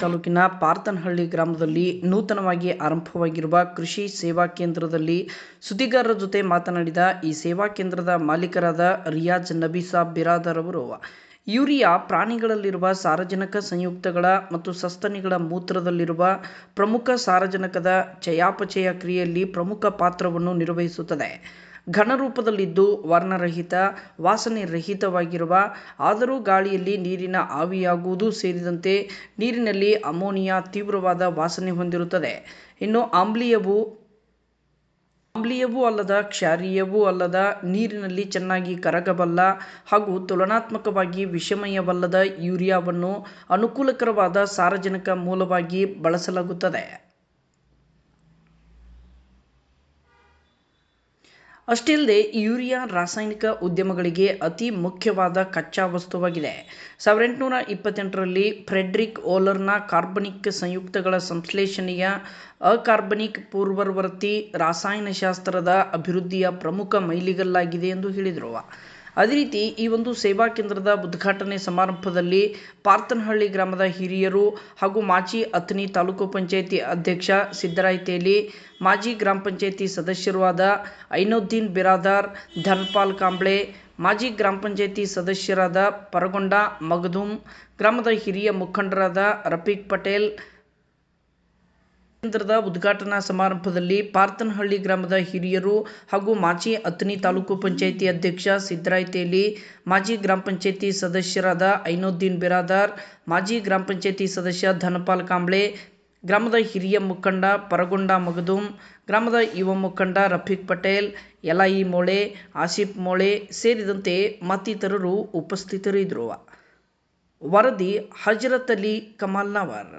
ತಾಲೂಕಿನ ಪಾರ್ತನಹಳ್ಳಿ ಗ್ರಾಮದಲ್ಲಿ ನೂತನವಾಗಿ ಆರಂಭವಾಗಿರುವ ಕೃಷಿ ಸೇವಾ ಕೇಂದ್ರದಲ್ಲಿ ಸುದ್ದಿಗಾರರ ಜೊತೆ ಮಾತನಾಡಿದ ಈ ಸೇವಾ ಕೇಂದ್ರದ ಮಾಲೀಕರಾದ ರಿಯಾಜ್ ನಬೀಸಾಬ್ ಬಿರಾದರ್ ಅವರು, ಯೂರಿಯಾ ಪ್ರಾಣಿಗಳಲ್ಲಿರುವ ಸಾರಜನಕ ಸಂಯುಕ್ತಗಳ ಮತ್ತು ಸಸ್ತನಿಗಳ ಮೂತ್ರದಲ್ಲಿರುವ ಪ್ರಮುಖ ಸಾರಜನಕದ ಚಯಾಪಚಯ ಕ್ರಿಯೆಯಲ್ಲಿ ಪ್ರಮುಖ ಪಾತ್ರವನ್ನು ನಿರ್ವಹಿಸುತ್ತದೆ. ಘನರೂಪದಲ್ಲಿದ್ದು ವರ್ಣರಹಿತ ವಾಸನೆ ರಹಿತವಾಗಿರುವ ಆದರೂ ಗಾಳಿಯಲ್ಲಿ ನೀರಿನ ಆವಿಯಾಗುವುದು ಸೇರಿದಂತೆ ನೀರಿನಲ್ಲಿ ಅಮೋನಿಯಾ ತೀವ್ರವಾದ ವಾಸನೆ ಹೊಂದಿರುತ್ತದೆ. ಇನ್ನು ಆಮ್ಲೀಯವು, ಆಮ್ಲೀಯವೂ ಅಲ್ಲದ ಕ್ಷಾರೀಯವೂ ಅಲ್ಲದ ನೀರಿನಲ್ಲಿ ಚೆನ್ನಾಗಿ ಕರಗಬಲ್ಲ ಹಾಗೂ ತುಲನಾತ್ಮಕವಾಗಿ ವಿಷಮಯವಲ್ಲದ ಯೂರಿಯಾವನ್ನು ಅನುಕೂಲಕರವಾದ ಸಾರಜನಕ ಮೂಲವಾಗಿ ಬಳಸಲಾಗುತ್ತದೆ. ಅಷ್ಟೇ ಅಲ್ಲದೆ ಯೂರಿಯಾ ರಾಸಾಯನಿಕ ಉದ್ಯಮಗಳಿಗೆ ಅತಿ ಮುಖ್ಯವಾದ ಕಚ್ಚಾ ವಸ್ತುವಾಗಿದೆ. ಸಾವಿರದ ಎಂಟುನೂರ ಇಪ್ಪತ್ತೆಂಟರಲ್ಲಿ ಫ್ರೆಡ್ರಿಕ್ ಓಲರ್ನ ಕಾರ್ಬನಿಕ್ ಸಂಯುಕ್ತಗಳ ಸಂಶ್ಲೇಷಣೆಯ ಅಕಾರ್ಬನಿಕ್ ಪೂರ್ವವರ್ತಿ ರಾಸಾಯನಶಾಸ್ತ್ರದ ಅಭಿವೃದ್ಧಿಯ ಪ್ರಮುಖ ಮೈಲಿಗಲ್ಲಾಗಿದೆ ಎಂದು ಹೇಳಿದರು. ಅದೇ ರೀತಿ ಈ ಒಂದು ಸೇವಾ ಕೇಂದ್ರದ ಉದ್ಘಾಟನೆ ಸಮಾರಂಭದಲ್ಲಿ ಪಾರ್ತನಹಳ್ಳಿ ಗ್ರಾಮದ ಹಿರಿಯರು ಹಾಗೂ ಮಾಜಿ ಅಥಣಿ ತಾಲೂಕು ಪಂಚಾಯಿತಿ ಅಧ್ಯಕ್ಷ ಸಿದ್ದರಾಯ್ತೇಲಿ, ಮಾಜಿ ಗ್ರಾಮ ಪಂಚಾಯಿತಿ ಸದಸ್ಯರೂ ಆದ ಐನುದ್ದೀನ್ ಬಿರಾದಾರ್ ಧನ್ಪಾಲ್ ಕಾಂಬ್ಳೆ, ಮಾಜಿ ಗ್ರಾಮ ಪಂಚಾಯಿತಿ ಸದಸ್ಯರಾದ ಪರಗೊಂಡ ಮಗದುಂ ಗ್ರಾಮದ ಹಿರಿಯ ಮುಖಂಡರಾದ ರಫೀಕ್ ಪಟೇಲ್ ಕೇಂದ್ರದ ಉದ್ಘಾಟನಾ ಸಮಾರಂಭದಲ್ಲಿ ಪಾರ್ತನಹಳ್ಳಿ ಗ್ರಾಮದ ಹಿರಿಯರು ಹಾಗೂ ಮಾಜಿ ಅಥಣಿ ತಾಲೂಕು ಪಂಚಾಯಿತಿ ಅಧ್ಯಕ್ಷ ಸಿದ್ರಾಯ್ತೇಲಿ ಮಾಜಿ ಗ್ರಾಮ ಪಂಚಾಯಿತಿ ಸದಸ್ಯರಾದ ಐನುದ್ದೀನ್ ಬಿರಾದಾರ್, ಮಾಜಿ ಗ್ರಾಮ ಪಂಚಾಯಿತಿ ಸದಸ್ಯ ಧನಪಾಲ್ ಕಾಂಬ್ಳೆ, ಗ್ರಾಮದ ಹಿರಿಯ ಮುಖಂಡ ಪರಗೊಂಡ ಮಗದುಂ, ಗ್ರಾಮದ ಯುವ ಮುಖಂಡ ರಫೀಕ್ ಪಟೇಲ್ ಯಲಾಯಿ ಮೋಳೆ, ಆಸಿಫ್ ಮೋಳೆ ಸೇರಿದಂತೆ ಮತ್ತಿತರರು ಉಪಸ್ಥಿತರಿದ್ದರು. ವರದಿ ಹಜರತ್ ಅಲಿ ಕಮಾಲ್ನವರ್